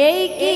এই কি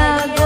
लगा